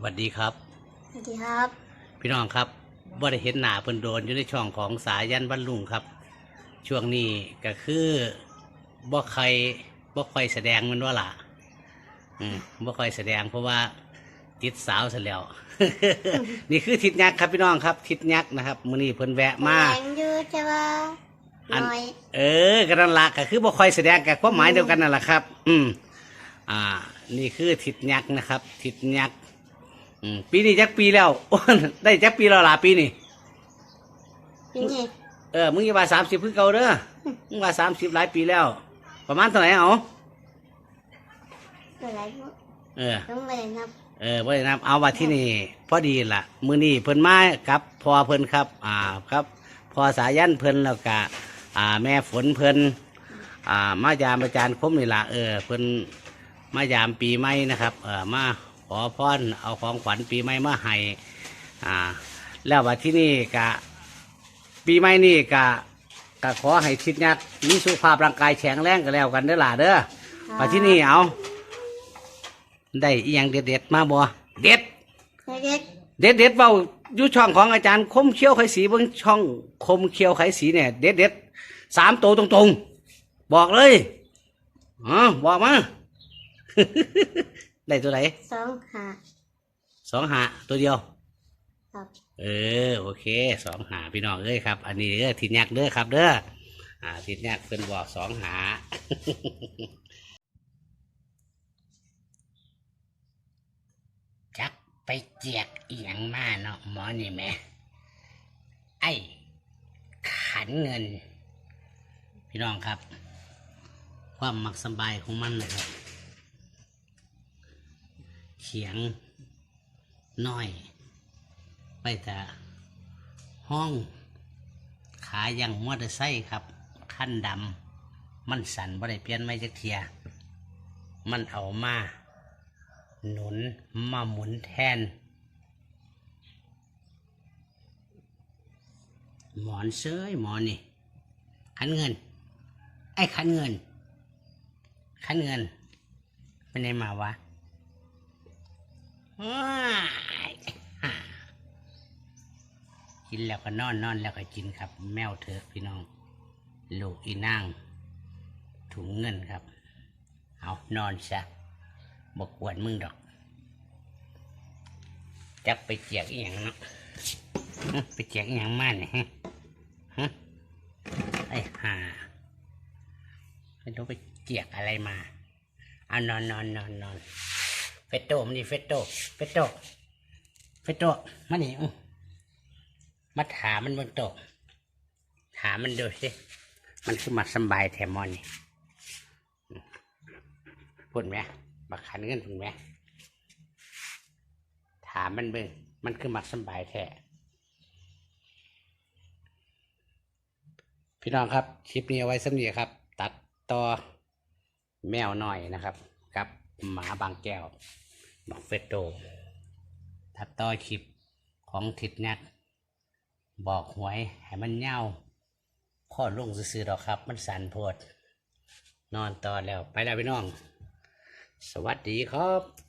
สวัสดีครับ สวัสดีครับ พี่น้องครับว่าได้เห็นหน้าเพิ่นโดนอยู่ในช่องของสายันวันลุงครับ ช่วงนี้ก็คือบ่ใครบ่ค่อยแสดงแมันว่าล่ะ อืมบ่ค่อยแสดงเพราะว่าติดสาวซะแล้ว นี่คือทิศยักษ์ครับพี่น้องครับ ทิศยักษ์นะครับมื้อนี้เพิ่นแวะมาแรงอยู่จะว่าอันน้อยเออกระนั้นละก็คือบ่ค่อยแสดงกับความหมายเดียวกันนั่นแหละครับ อืม อ่า นี่คือทิศยักษ์นะครับ ทิศยักษ์ อืมปีนี้จักปีแล้วโอ้ได้จักปีแล้วล่ะปีนี้ปีนี้เออมึงอย่าว่าสามสิบคือเก่าเด้อมึงว่าสามสิบหลายปีแล้ว ประมาณเท่าไหร่เอาเกิดอะไรเออต้องไปนับเออว่านับเอาว่าที่นี่พอดีล่ะ มื้อนี้เพิ่นมากับพอเพิ่นครับ อ่าครับพอสายันเพิ่นแล้วก็อ่า แม่ฝนเพิ่นอ่ามายามอาจารย์คมนี่ล่ะเออเพิ่นมายามปีใหม่นะครับ เออมา ขอพรเอาของขวัญปีใหม่มาให้อ่า แล้วว่าที่นี่กะ ปีใหม่นี่กะกะขอให้ทิศยักษ์มีสุขภาพร่างกายแข็งแรงกันแล้วกันเด้อล่ะเด้อว่าที่นี่เอา ได้อีหยังเด็ดๆมาบ่เด็ด เด็กเด็ดเด็ดๆเบาอยู่ช่องของอาจารย์คมเขียวไขสีเบิ่งช่องคมเขียวไขสีเนี่ย เด็ดเด็ดๆสามตัวตรงๆ บอกเลยอ๋อบอกมา ได้ตัวไหนๆสองหาสองหาตัวเดียว ครับ เออโอเคสองหาพี่น้องเอ้ยครับ อันนี้เด้อทินยักษ์เด้อครับ เด้ออ่าทินยักษ์เป็นบอกสองหา จักไปเจียกอีหยังมาเนาะหมอนี่แหม่ไอ้ขันเงิน พี่น้องครับ ความมักสบายของมันนะครับ เขียงน้อย ไปแต่ห้องขายังมอเตอร์ไซค์ครับขั้นดำมันสั่นบ่ได้เปลี่ยนไม่จักเทีย มันเอามาหนุนมาหมุนแทน หมอนเซ้ยหมอนนี่ขันเงิน ไอ้ขันเงินขันเงินไปไหนมาวะว้ายฮ่า กินแล้วก็นอนนอนแล้วก็กินครับ แมวเถอะพี่น้องลูกอีนางถุงเงินครับ เอานอนซะบกวนมึงดอก จักไปเจียกอีหยังเนาะไปเจียกอีหยังมาเนี่ยฮะฮะไอ้ห่าไม่รู้ไปเจียกอะไรมาเอานอนนอนนอนนอน เฟตโตมันดิเฟตโตเฟตโตเฟตโตมานี่อื้อมาถามมันบนโตะถามมันดูสิมันคือมาสบายแถมมอนนี่พูดไหมบักขันเงินพูดไหมถามมันเบิ่งมันคือมักสบายแท้พี่น้องครับ คลิปนี้เอาไว้สำเนียครับ ตัดต่อแมวหน่อยนะครับ หมาบางแก้วบอกเฟตโตถัดต่อคลิปของทิดนัก บอกหวยให้มันเน่าพ่อลุงซื้อๆดอกครับ มันสันโพด นอนต่อแล้วไปแล้วพี่น้อง สวัสดีครับ